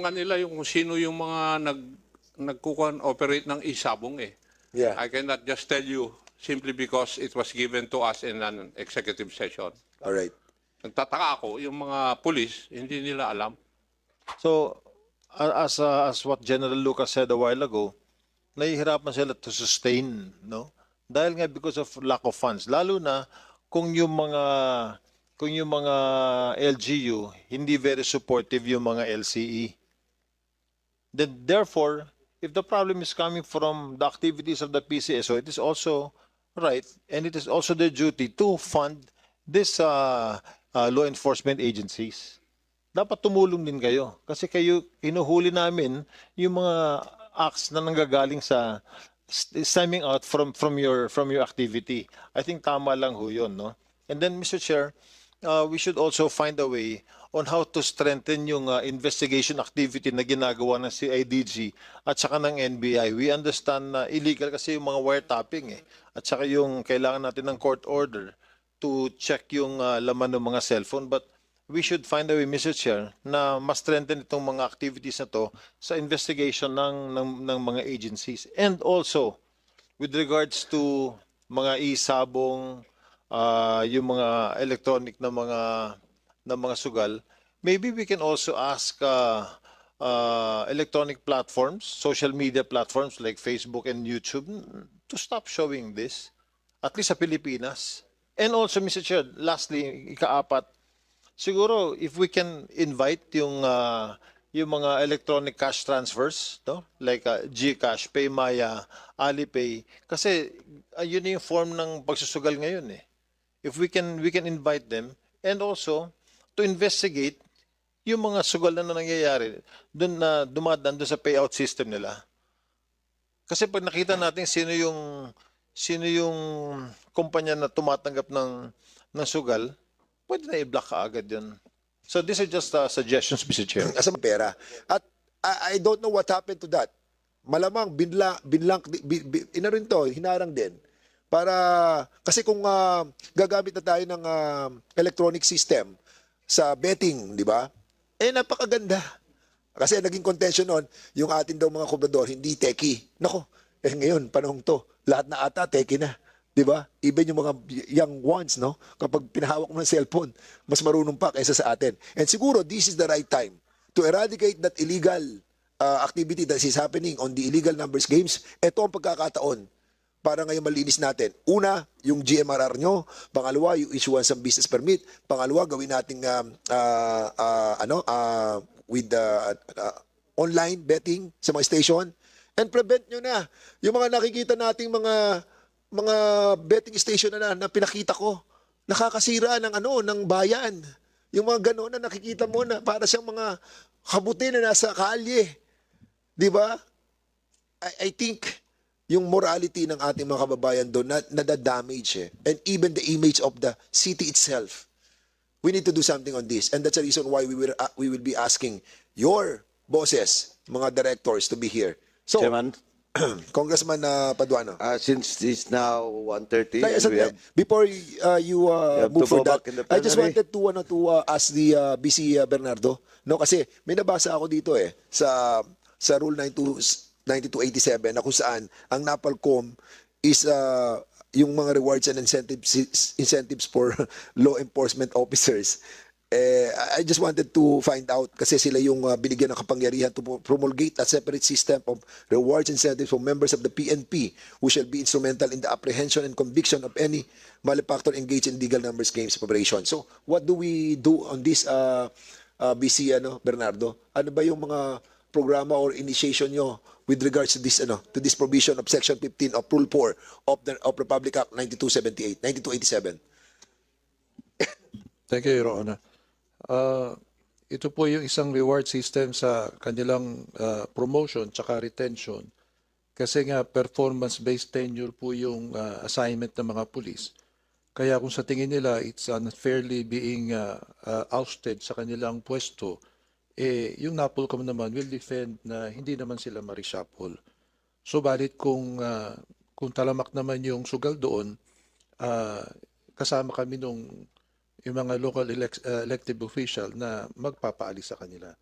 nga nila yung kung sino yung mga nag nagkukuhan operate ng isabong eh. Yeah. I cannot just tell you simply because it was given to us in an executive session. All right. Nagtataka ako, yung mga pulis, hindi nila alam. So, as uh, as what General Lucas said a while ago, nahihirapan sila to sustain, no? Dahil nga because of lack of funds. Lalo na kung yung mga kung yung mga LGU hindi very supportive yung mga LCE. Then therefore, if the problem is coming from the activities of the PCSO, it is also right and it is also their duty to fund this uh, uh, law enforcement agencies dapat tumulong din kayo. Kasi kayo, hinuhuli namin yung mga acts na nanggagaling sa stemming out from from your from your activity. I think tama lang ho yun, no? And then, Mr. Chair, uh, we should also find a way on how to strengthen yung uh, investigation activity na ginagawa ng CIDG at saka ng NBI. We understand na illegal kasi yung mga wiretapping eh. At saka yung kailangan natin ng court order to check yung uh, laman ng mga cellphone. But we should find a way, Mr. Chair, na mas strengthen itong mga activities na to sa investigation ng, ng, ng mga agencies. And also, with regards to mga isabong, uh, yung mga electronic na mga na mga sugal, maybe we can also ask uh, uh, electronic platforms, social media platforms like Facebook and YouTube to stop showing this, at least sa Pilipinas. And also, Mr. Chair, lastly, ikaapat, siguro if we can invite yung uh, yung mga electronic cash transfers, no? Like uh, GCash, Paymaya, Alipay kasi uh, yun yung form ng pagsusugal ngayon eh. If we can we can invite them and also to investigate yung mga sugal na nangyayari doon na dumadaan doon sa payout system nila. Kasi pag nakita natin sino yung sino yung kumpanya na tumatanggap ng ng sugal, pwede na i-block ka agad yun. So these are just uh, suggestions, Mr. Chair. Asa pera. At I, I don't know what happened to that. Malamang binla, binlang, bin, bin, to, hinarang din. Para, kasi kung ah, gagamit na tayo ng ah, electronic system sa betting, di ba? Eh, napakaganda. Kasi naging contention nun, yung atin daw mga kubrador, hindi teki. Nako, eh ngayon, panahong to, lahat na ata teki na. Di ba? Even yung mga young ones, no? Kapag pinahawak mo ng cellphone, mas marunong pa kaysa sa atin. And siguro, this is the right time to eradicate that illegal uh, activity that is happening on the illegal numbers games. Ito ang pagkakataon para ngayon malinis natin. Una, yung GMRR nyo. Pangalawa, yung issuance ng business permit. Pangalawa, gawin nating um, uh, uh, ano, uh, with uh, uh, online betting sa mga station. And prevent nyo na yung mga nakikita nating mga mga betting station na, na pinakita ko. Nakakasira ng ano, ng bayan. Yung mga gano'n na nakikita mo na para siyang mga kabuti na nasa kalye. Di ba? I, I think yung morality ng ating mga kababayan doon na nadadamage eh. And even the image of the city itself. We need to do something on this. And that's the reason why we will, uh, we will be asking your bosses, mga directors to be here. So, Chairman, Congressman uh, Paduano. uh, since it's now 1.30 Kaya, we have before uh, you uh, move for that, I just wanted to ano to uh, ask the uh, BC uh, Bernardo, no kasi may nabasa ako dito eh sa sa rule 92 9287 na kung saan ang NAPALCOM is uh, yung mga rewards and incentives incentives for law enforcement officers. Eh, I just wanted to find out kasi sila yung uh, binigyan ng kapangyarihan to promulgate a separate system of rewards and incentives for members of the PNP who shall be instrumental in the apprehension and conviction of any malefactor engaged in legal numbers games operation. So, what do we do on this uh, uh, BC ano Bernardo? Ano ba yung mga programa or initiation nyo with regards to this ano to this provision of section 15 of rule 4 of the of Republic Act 9278 9287 Thank you, Your Honor. Ah, ito po yung isang reward system sa kanilang ah, promotion tsaka retention. Kasi nga performance-based tenure po yung ah, assignment ng mga pulis. Kaya kung sa tingin nila it's unfairly being ah, ah, ousted sa kanilang pwesto, eh, yung NAPOLCOM naman will defend na hindi naman sila marishuffle. So, balit kung, ah, kung talamak naman yung sugal doon, ah, kasama kami nung yung mga local elect, uh, elective official na magpapaalis sa kanila.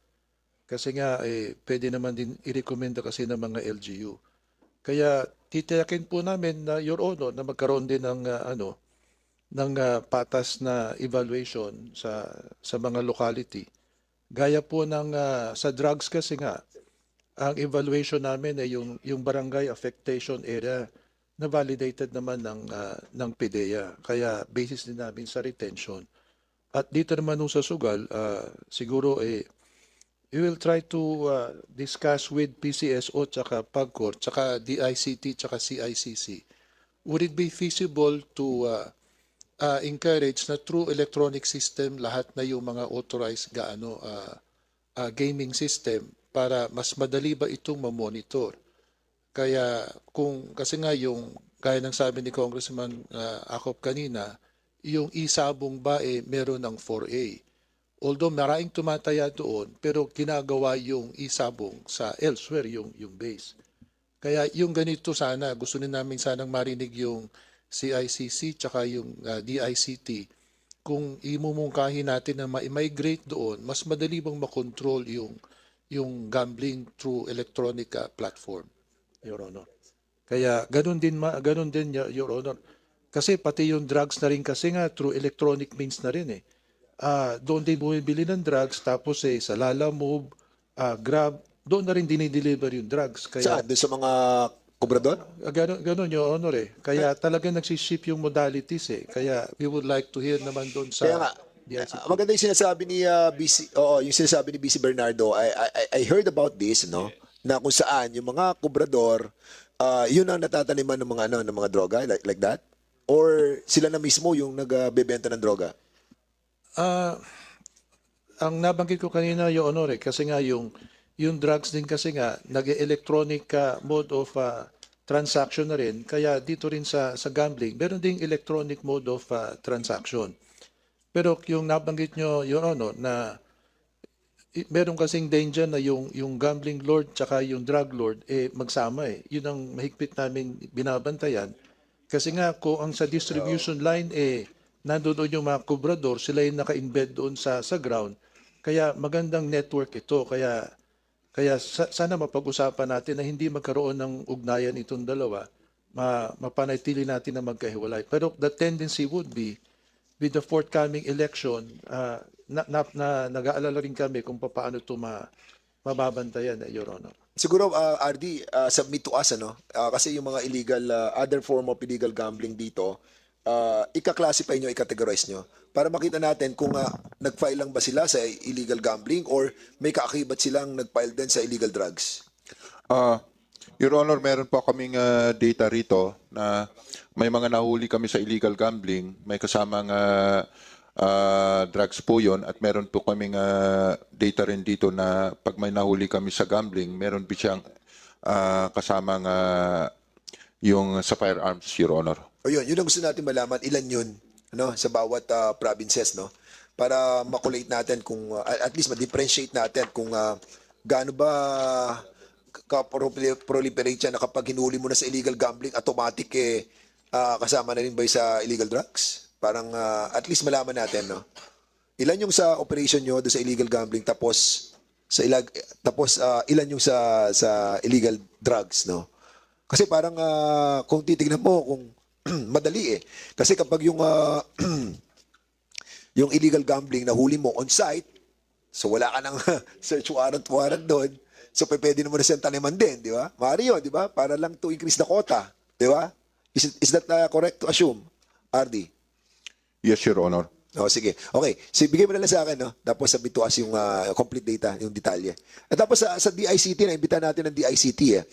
Kasi nga, eh, pwede naman din i-recommenda kasi ng mga LGU. Kaya titiyakin po namin na Your Honor na magkaroon din ng ah, ano ng ah, patas na evaluation sa sa mga locality. Gaya po ng ah, sa drugs kasi nga ang evaluation namin ay yung yung barangay affectation area na validated naman ng ah, ng PDEA. Kaya basis din namin sa retention. At dito naman sa sugal, ah, siguro eh we will try to uh, discuss with PCSO tsaka PAGCOR tsaka DICT tsaka CICC. Would it be feasible to uh, uh, encourage na through electronic system lahat na yung mga authorized gaano uh, uh, gaming system para mas madali ba itong ma-monitor? Kaya kung kasi nga yung gaya ng sabi ni Congressman uh, Akop kanina, yung isabong ba eh meron ng 4A. Although maraming tumataya doon, pero ginagawa yung isabong sa elsewhere, yung, yung base. Kaya yung ganito sana, gusto din namin sanang marinig yung CICC tsaka yung uh, DICT. Kung imumungkahi natin na ma-migrate doon, mas madali bang makontrol yung, yung gambling through electronic uh, platform, Your Honor. Kaya ganun din, ma, ganun din, Your Honor. Kasi pati yung drugs na rin kasi nga through electronic means na rin eh ah doon din bumibili ng drugs tapos eh sa Lala Move, ah, Grab, doon na rin dinideliver yung drugs. Kaya Saan? Doon sa mga kubrador? ah, ganun, ganun yung honor eh. Kaya talaga nagsiship yung modalities eh. Kaya we would like to hear naman doon sa Kaya nga, DICT. ah, maganda yung sinasabi ni ah, BC, oo, yung sinasabi ni BC Bernardo, I, I, I heard about this, no? Na kung saan yung mga kubrador, ah, yun ang natataniman ng mga ano, ng mga droga like like that? Or sila na mismo yung nagbebenta ng droga? Ah, ang nabanggit ko kanina yung honor eh, kasi nga yung yung drugs din kasi nga nag-electronic ah, mode of ah, transaction na rin. Kaya dito rin sa sa gambling, meron ding electronic mode of ah, transaction. Pero yung nabanggit nyo, Your Honor, na meron kasing danger na yung yung gambling lord tsaka yung drug lord eh magsama eh. Yun ang mahigpit namin binabantayan. Kasi nga kung ang sa distribution line eh nandoon yung mga kubrador, sila yung naka-embed doon sa sa ground. Kaya magandang network ito. Kaya kaya sa- sana mapag-usapan natin na hindi magkaroon ng ugnayan itong dalawa. Ma, mapanatili natin na magkahiwalay. Pero the tendency would be with the forthcoming election, ah, na, na, na, nag-aalala rin kami kung paano ito ma, mababantayan, eh, Your Honor. Siguro, ah, RD, ah, submit to us, ano? Ah, kasi yung mga illegal, ah, other form of illegal gambling dito, uh, ika-classify nyo, ika-categorize nyo. Para makita natin kung ah, nag-file lang ba sila sa illegal gambling or may kaakibat silang nag-file din sa illegal drugs. Ah, Your Honor, meron po kaming ah, data rito na may mga nahuli kami sa illegal gambling, may kasamang ah, ah, drugs po yon at meron po kaming ah, data rin dito na pag may nahuli kami sa gambling, meron po siyang ah, kasamang ah, yung sa firearms, Your Honor. O yun, yun ang gusto natin malaman, ilan yun ano, sa bawat ah, provinces, no? Para makulate natin kung, ah, at least ma-differentiate natin kung ah, gaano ba ka-proliferate siya na kapag hinuli mo na sa illegal gambling, automatic eh, ah, kasama na rin ba sa illegal drugs? Parang ah, at least malaman natin, no? Ilan yung sa operation nyo doon sa illegal gambling tapos sa ilag tapos ah, ilan yung sa sa illegal drugs, no? Kasi parang ah, kung titignan mo kung madali eh. Kasi kapag yung ah, yung illegal gambling nahuli mo on site, so wala ka ng search warrant warrant doon. So pwede naman na siyang taniman din, di ba? Maaari yun, di ba? Para lang to increase the quota, di ba? Is, is that ah, correct to assume, RD? Yes, Your Honor. O, sige. Okay. So, bigay mo na lang sa akin, no? Tapos sabi to us yung ah, complete data, yung detalye. At tapos sa, sa DICT, na-imbita natin ng DICT, eh.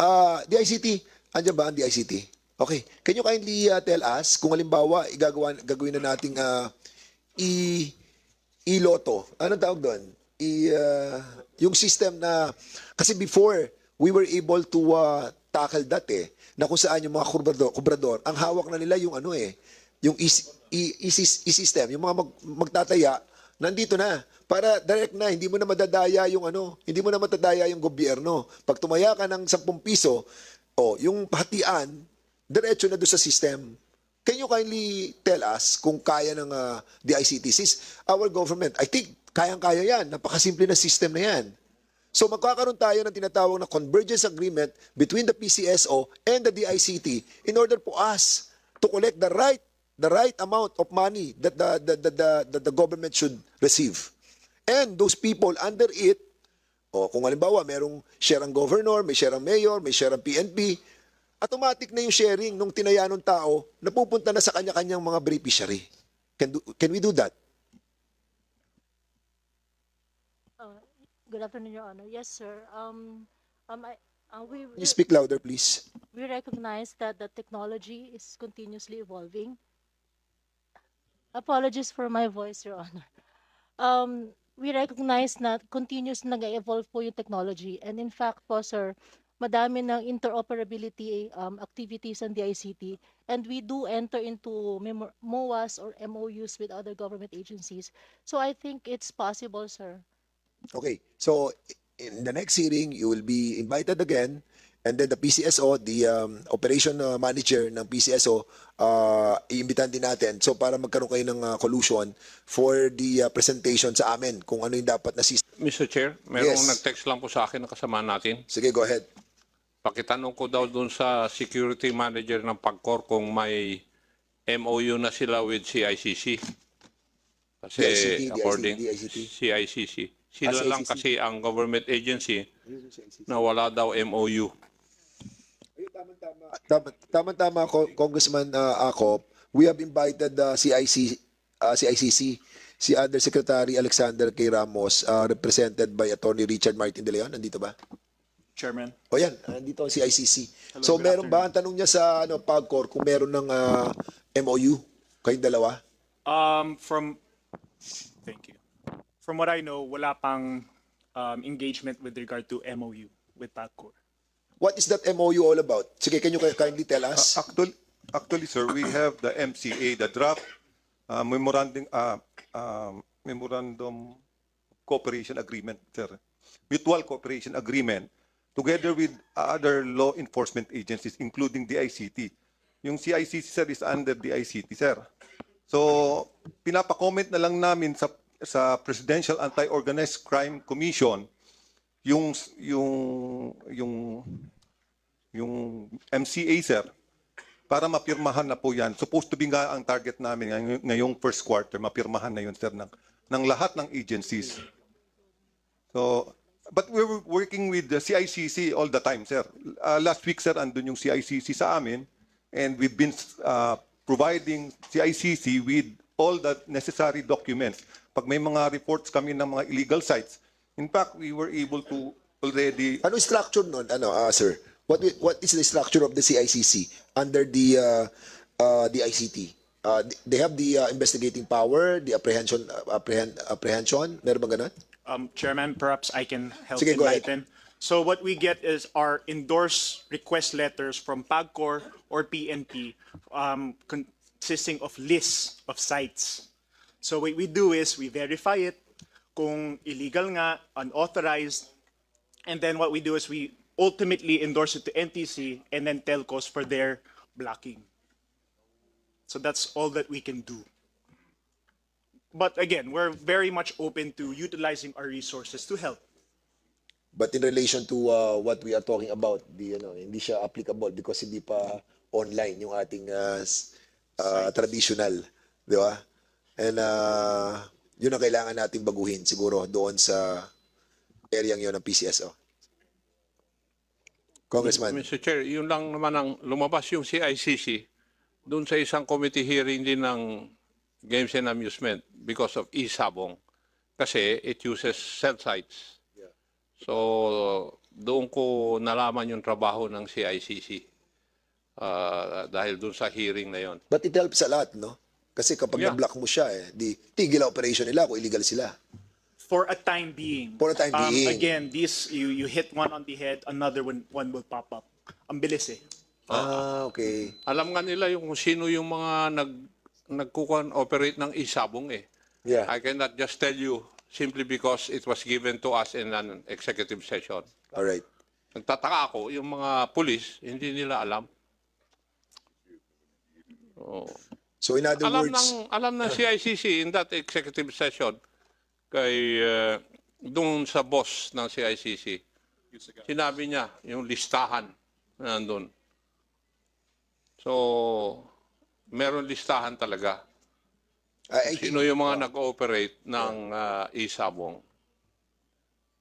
Ah, DICT, andyan ba ang DICT? Okay. Can you kindly ah, tell us kung halimbawa, igagawa, gagawin na nating ah, i iloto. Anong tawag doon? I, ah, yung system na, kasi before, we were able to ah, tackle that eh, na kung saan yung mga kubrador, kubrador ang hawak na nila yung ano eh, yung i-system, yung mga mag, magtataya, nandito na. Para direct na, hindi mo na madadaya yung ano, hindi mo na matadaya yung gobyerno. Pag tumaya ka ng 10 piso, oh, yung hatian, diretso na doon sa system. Can you kindly tell us kung kaya ng ah, DICT? Since our government, I think, kayang-kaya yan. Napakasimple na system na yan. So magkakaroon tayo ng tinatawag na convergence agreement between the PCSO and the DICT in order for us to collect the right the right amount of money that the the the, the, that the government should receive. And those people under it, o kung halimbawa merong share ang governor, may share ang mayor, may share ang PNP, automatic na yung sharing nung tinaya ng tao na pupunta na sa kanya-kanyang mga beneficiary. Can, do, can we do that? Good afternoon, Your Honor. Yes, sir. Um, um, I, uh, we, Can you speak louder, please? we recognize that the technology is continuously evolving. Apologies for my voice, Your Honor. Um, we recognize na continuous nag-evolve po yung technology. And in fact po, sir, madami ng interoperability um, activities ng DICT. And we do enter into MOAs or MOUs with other government agencies. So I think it's possible, sir. Okay, so in the next hearing, you will be invited again, and then the PCSO, the um, operation uh, manager ng PCSO, uh, iimbitan din natin. So para magkaroon kayo ng uh, collusion for the uh, presentation sa amin kung ano yung dapat na system. Mr. Chair, merong Yes. nag-text lang po sa akin na kasama natin. Sige, go ahead. Pakitanong ko daw dun sa security manager ng PAGCOR kung may MOU na sila with CICC. Kasi DICT, according DICT. CICC, sila Ah, lang CICC. kasi ang government agency na wala daw MOU. Tama, tama, Ko- Congressman uh, Acop, we have invited the CIC, uh, CICC, si Undersecretary Alexander K. Ramos, uh, represented by Attorney Richard Martin de Leon. Nandito ba? Chairman. O yan, nandito ang CICC. Hello, so meron ba, ang tanong niya sa ano, PAGCOR, kung meron ng ah, MOU, kayong dalawa? Um, from, thank you. From what I know, wala pang um, engagement with regard to MOU with PAGCOR. What is that MOU all about? Sige, can you kindly tell us? Actually, actually, sir, we have the MCA, the draft uh, memorandum, uh, um, memorandum cooperation agreement, sir. Mutual cooperation agreement together with other law enforcement agencies, including the ICT. Yung CICC, sir, is under the ICT, sir. So, pinapa-comment na lang namin sa sa Presidential Anti-Organized Crime Commission yung yung yung yung MCA sir para mapirmahan na po yan. Supposed to be nga ang target namin ngayong first quarter, mapirmahan na yun sir ng, ng lahat ng agencies. So, but we were working with the CICC all the time, sir. Uh, last week, sir, andun yung CICC sa amin and we've been uh, providing CICC with all the necessary documents. Pag may mga reports kami ng mga illegal sites, in fact, we were able to already Ano structure nun? Ano, ah, sir? What what is the structure of the CICC under the uh, uh, the ICT? Uh, they have the uh, investigating power, the apprehension uh, apprehend, apprehension. Meron ba ganun? Um, Chairman, perhaps I can help Sige, go ahead. enlighten. So what we get is our endorsed request letters from PAGCOR or PNP um, consisting of lists of sites. So what we do is we verify it kung illegal nga, unauthorized, and then what we do is we ultimately endorse it to NTC and then telcos for their blocking. So that's all that we can do. But again, we're very much open to utilizing our resources to help. But in relation to uh, what we are talking about, the ano, hindi siya applicable because hindi pa online yung ating uh, uh, traditional, di ba? And uh, yun ang kailangan nating baguhin siguro doon sa area yun ng PCSO. Congressman. Mr. Chair, yun lang naman ang lumabas yung CICC doon sa isang committee hearing din ng Games and Amusement because of e-sabong. Kasi it uses cell sites. So, doon ko nalaman yung trabaho ng CICC ah, dahil doon sa hearing na yon. But it helps a lot, no? Kasi kapag Yeah. na-block mo siya, eh, di tigil ang operation nila kung illegal sila. For a time being. For a time Um, being. Again, this, you, you hit one on the head, another one, one will pop up. Ang bilis eh. Ah, okay. Alam nga nila yung sino yung mga nag nagkukuhan operate ng e-sabong eh. Yeah. I cannot just tell you simply because it was given to us in an executive session. All right. Nagtataka ako, yung mga police, hindi nila alam. Oh. So in other Alam words, ng alam ng CICC in that executive session kay uh, doon sa boss ng CICC, sinabi niya yung listahan na nandun. So, meron listahan talaga. I, I think, Sino yung mga nag-ooperate ng ah, e-sabong?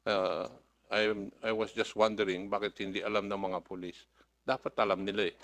Uh, I, I was just wondering bakit hindi alam ng mga pulis. Dapat alam nila eh.